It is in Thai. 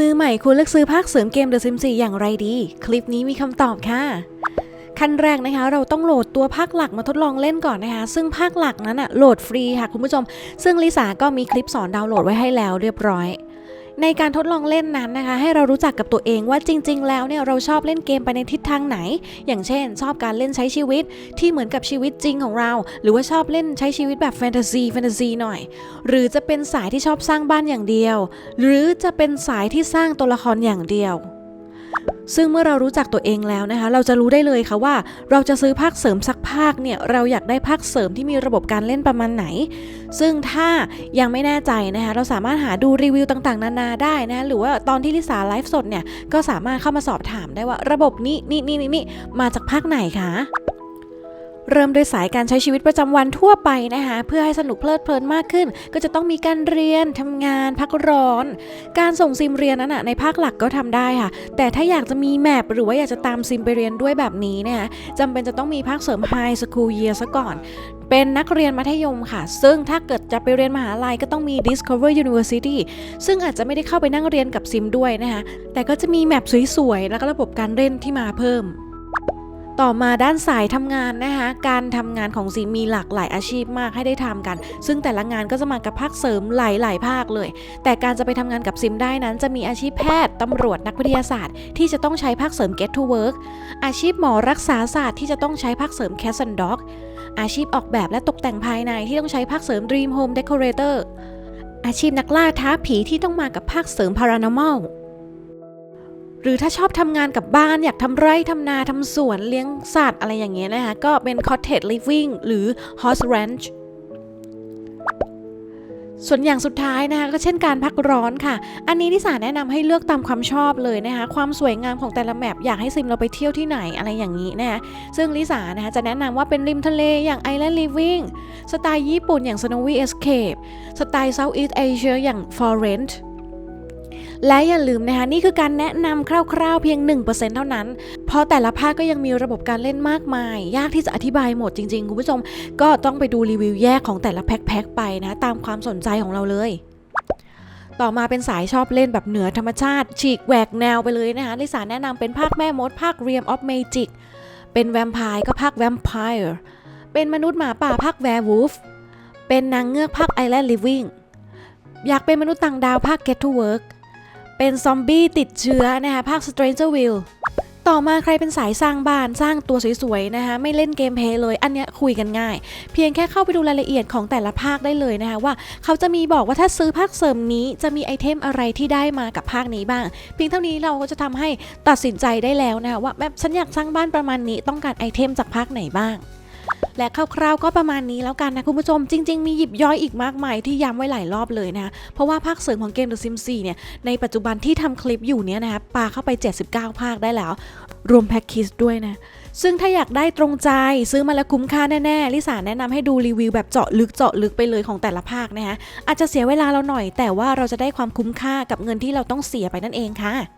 มือใหม่ควรเลือกซื้อภาคเสริมเกม The Sims 4 อย่างไรดี คลิปนี้มีคำตอบค่ะ ขั้นแรกนะคะ เราต้องโหลดตัวภาคหลักมาทดลองเล่นก่อนนะคะ ซึ่งภาคหลักนั้นอะโหลดฟรีค่ะคุณผู้ชม ซึ่งลิสาก็มีคลิปสอนดาวน์โหลดไว้ให้แล้วเรียบร้อย ในการทดลองเล่นนั้นนะคะ ให้เรารู้จักกับตัวเองว่าจริง ๆ แล้วเนี่ยเราชอบเล่นเกมไปในทิศทางไหน อย่างเช่น ชอบการเล่นใช้ชีวิตที่เหมือนกับชีวิตจริงของเรา หรือว่าชอบเล่นใช้ชีวิตแบบแฟนตาซีแฟนตาซีหน่อย หรือจะเป็นสายที่ชอบสร้างบ้านอย่างเดียว หรือจะเป็นสายที่สร้างตัวละครอย่างเดียว ซึ่งเมื่อเรารู้จักตัวเองแล้วนะคะ เราจะรู้ได้เลยค่ะว่า เราจะซื้อภาคเสริมสักภาคเนี่ยเราอยากได้ภาคเสริมที่มีระบบการเล่นประมาณไหน ซึ่งถ้ายังไม่แน่ใจนะคะ เราสามารถหาดูรีวิวต่างๆ นานาได้นะหรือว่าตอนที่ลิสาไลฟ์สดเนี่ยก็สามารถเข้ามาสอบถามได้ว่าระบบนี้นี่นี่นี่มาจากภาคไหนคะ เริ่มด้วยสายการใช้ชีวิตประจำวันทั่วไปนะคะเพื่อให้สนุกเพลิดเพลินมากขึ้น ก็จะต้องมีการเรียนทำงานพักร้อน การส่งซิมเรียนนั้นนะในภาคหลักก็ทำได้ค่ะ แต่ถ้าอยากจะมีแมปหรือว่าอยากจะตามซิมไปเรียนด้วยแบบนี้นะคะจำเป็นจะต้องมีภาคเสริม High School Year ซะก่อน เป็นนักเรียนมัธยมค่ะ ซึ่งถ้าเกิดจะไปเรียนมหาลัยก็ต้องมี Discover University ซึ่งอาจจะไม่ได้เข้าไปนั่งเรียนกับซิมด้วยนะคะแต่ก็จะมีแมปสวยๆแล้วก็ระบบการเล่นที่มาเพิ่ม ต่อมาด้านสายทำงานนะคะการทำงานของซีมีหลากหลายอาชีพมากให้ได้ทำกัน ซึ่งแต่ละงานก็จะมากับภาคเสริมหลายๆภาคเลย แต่การจะไปทำงานกับซิมได้นั้น จะมีอาชีพแพทย์ตำรวจนักวิทยาศาสตร์ ที่จะต้องใช้ภาคเสริม Get to Work อาชีพหมอรักษาศาสตร์ที่จะต้องใช้ภาคเสริม Cat and Dog อาชีพออกแบบและตกแต่งภายในที่ต้องใช้ภาคเสริม Dream Home Decorator อาชีพนักล่าท้าผีที่ต้องมากับภาคเสริม Paranormal หรือถ้าชอบทำงานกับบ้านอยากทำไร่ทำนาทำสวนเลี้ยงสัตว์อะไรอย่างเงี้ยนะคะ ก็เป็น cottage living หรือ horse ranch ส่วนอย่างสุดท้ายนะคะก็เช่นการพักร้อนค่ะ อันนี้นิสาแนะนำให้เลือกตามความชอบเลยนะคะความสวยงามของแต่ละแมปอยากให้ซิมเราไปเที่ยวที่ไหนอะไรอย่างนี้นะคะซึ่งลิสานะคะจะแนะนำว่าเป็นริมทะเลอย่าง Island Living สไตล์ญี่ปุ่นอย่าง Snowy Escape สไตล์ Southeast Asia อย่าง Forest และอย่าลืมนะคะนี่คือการแนะนำคร่าวๆเพียง 1%เท่านั้น เพราะแต่ละภาคก็ยังมีระบบการเล่นมากมาย ยากที่จะอธิบายหมดจริงๆ คุณผู้ชม ก็ต้องไปดูรีวิวแยกของแต่ละแพ็คๆไปนะ ตามความสนใจของเราเลยต่อมาเป็นสายชอบเล่นแบบเหนือธรรมชาติ ฉีกแหวกแนวไปเลยนะคะลิสาแนะนำเป็นภาคแม่มด ภาค Realm of Magic เป็นแวมไพร์ก็ภาค Vampire เป็นมนุษย์หมาป่าภาค Werewolf เป็นนางเงือกภาค Island Living อยากเป็นมนุษย์ต่างดาวภาค Get to Work เป็นซอมบี้ติดเชื้อนะคะภาค Stranger Will ต่อมาใครเป็นสายสร้างบ้านสร้างตัวสวยๆนะคะไม่เล่นเกมเพลย์เลยอันเนี้ยคุยกันง่าย เพียงแค่เข้าไปดูรายละเอียดของแต่ละภาคได้เลยนะคะว่าเขาจะมีบอกว่าถ้าซื้อภาคเสริมนี้จะมีไอเทมอะไรที่ได้มากับภาคนี้บ้าง เพียงเท่านี้เราก็จะทำให้ตัดสินใจได้แล้วนะคะว่าแบบฉันอยากสร้างบ้านประมาณนี้ต้องการไอเทมจากภาคไหนบ้าง และคร่าวๆก็ประมาณนี้แล้วกันนะคุณผู้ชม จริง ๆ มีหยิบย่อยอีกมากมายที่ย้ำไว้หลายรอบเลยนะคะเพราะว่าภาคเสริมของเกม The Sims 4เนี่ยในปัจจุบันที่ทำคลิปอยู่เนี่ยนะคะปาเข้าไป 79 ภาคได้แล้ว รวมแพ็กคิสด้วยนะซึ่งถ้าอยากได้ตรงใจซื้อมาแล้วคุ้มค่าแน่ๆลิสาแนะนำให้ดูรีวิวแบบเจาะลึกเจาะลึกไปเลยของแต่ละภาคนะคะอาจจะเสียเวลาเราหน่อย แต่ว่าเราจะได้ความคุ้มค่ากับเงินที่เราต้องเสียไปนั่นเองค่ะ